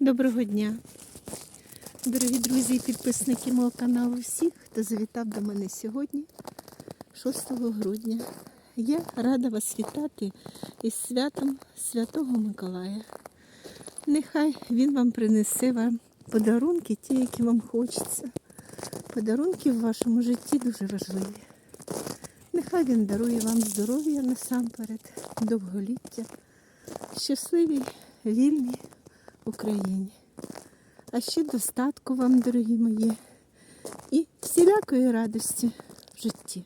Доброго дня, дорогі друзі і підписники мого каналу, всіх, хто завітав до мене сьогодні, 6 грудня. Я рада вас вітати із святом Святого Миколая. Нехай він вам принесе вам подарунки, ті, які вам хочеться. Подарунки в вашому житті дуже важливі. Нехай він дарує вам здоров'я насамперед, довголіття, щасливій, вільній Україні. А ще достатку вам, дорогі мої, і всілякої радості в житті.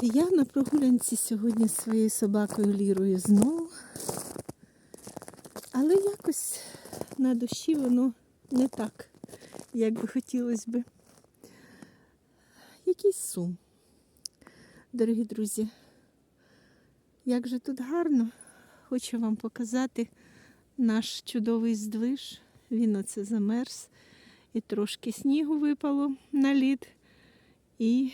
Я на прогулянці сьогодні зі своєю собакою Лірою знову, але якось на душі воно не так, як би хотілося би. Якийсь сум. Дорогі друзі, як же тут гарно, хочу вам показати наш чудовий здвиж. Він оце замерз. І трошки снігу випало на лід. І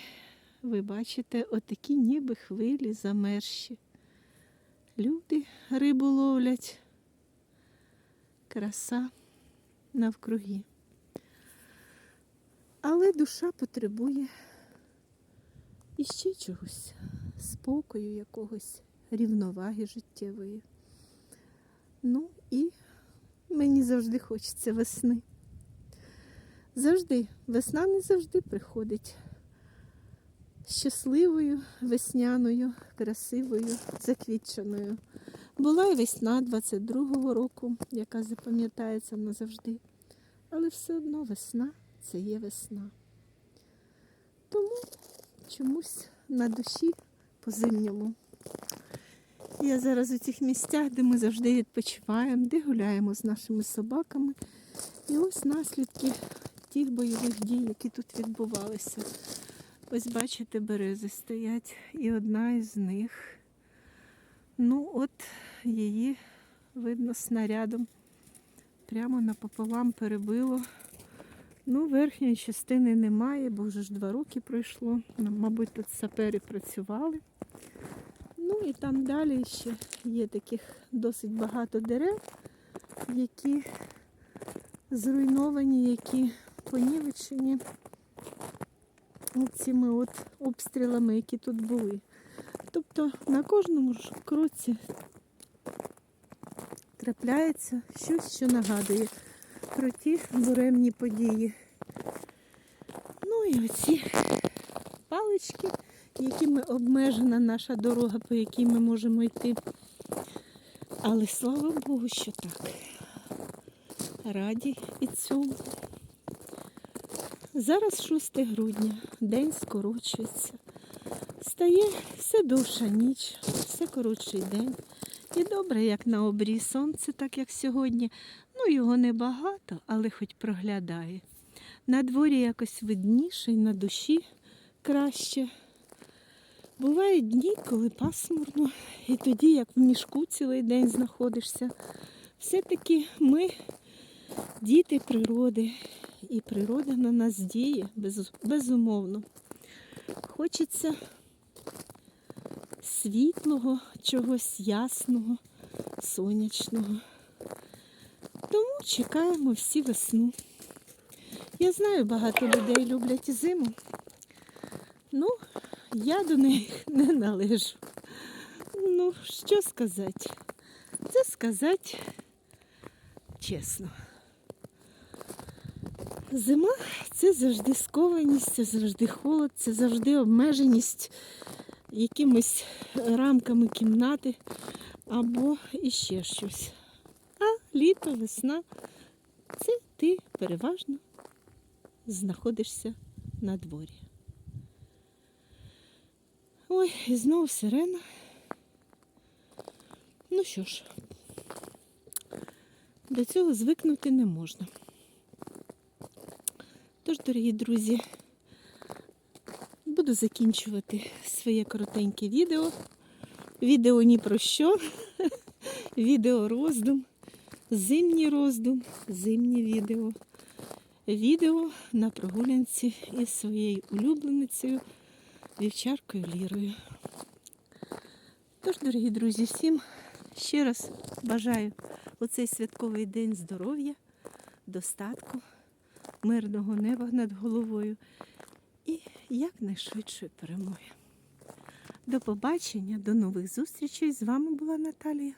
ви бачите отакі ніби хвилі замерзші. Люди рибу ловлять. Краса навкруги. Але душа потребує іще чогось, спокою якогось, рівноваги життєвої. Ну і мені завжди хочеться весни. Завжди, весна не завжди приходить щасливою, весняною, красивою, заквітченою. Була і весна 22-го року, яка запам'ятається назавжди. Але все одно весна це є весна. Тому чомусь на душі по-зимньому. Я зараз у цих місцях, де ми завжди відпочиваємо, де гуляємо з нашими собаками. І ось наслідки тих бойових дій, які тут відбувалися. Ось бачите, берези стоять, і одна із них, ну от її видно снарядом. Прямо напополам перебило. Ну, верхньої частини немає, бо вже ж два роки пройшло. Мабуть, тут сапери працювали. Ну і там далі ще є таких досить багато дерев, які зруйновані, які понівечені цими от обстрілами, які тут були. Тобто на кожному ж кроці трапляється щось, що нагадує про ті буремні події. Ну і оці палички якими обмежена наша дорога, по якій ми можемо йти. Але слава Богу, що так. Раді і цьому. Зараз 6 грудня, день скорочується. Стає все довша ніч, все коротший день. І добре, як на обрі сонце, так як сьогодні. Ну, його небагато, але хоч проглядає. На дворі якось видніше і на душі краще. Бувають дні, коли пасмурно, і тоді, як в мішку цілий день знаходишся, все-таки ми діти природи, і природа на нас діє без, безумовно. Хочеться світлого, чогось ясного, сонячного. Тому чекаємо всі весну. Я знаю, багато людей люблять зиму. Ну, я до них не належу. Ну, що сказати? Це сказати чесно. Зима це завжди скованість, це завжди холод, це завжди обмеженість якимись рамками кімнати або іще щось. А літо, весна це ти переважно знаходишся на дворі. Ой, і знову сирена. Ну що ж, до цього звикнути не можна. Тож, дорогі друзі, буду закінчувати своє коротеньке відео. Відео ні про що. Відео роздум, зимній роздум, зимнє відео. Відео на прогулянці із своєю улюбленицею вівчаркою Лірою. Тож, дорогі друзі, всім ще раз бажаю у цей святковий день здоров'я, достатку, мирного неба над головою і якнайшвидшої перемоги. До побачення, до нових зустрічей. З вами була Наталія.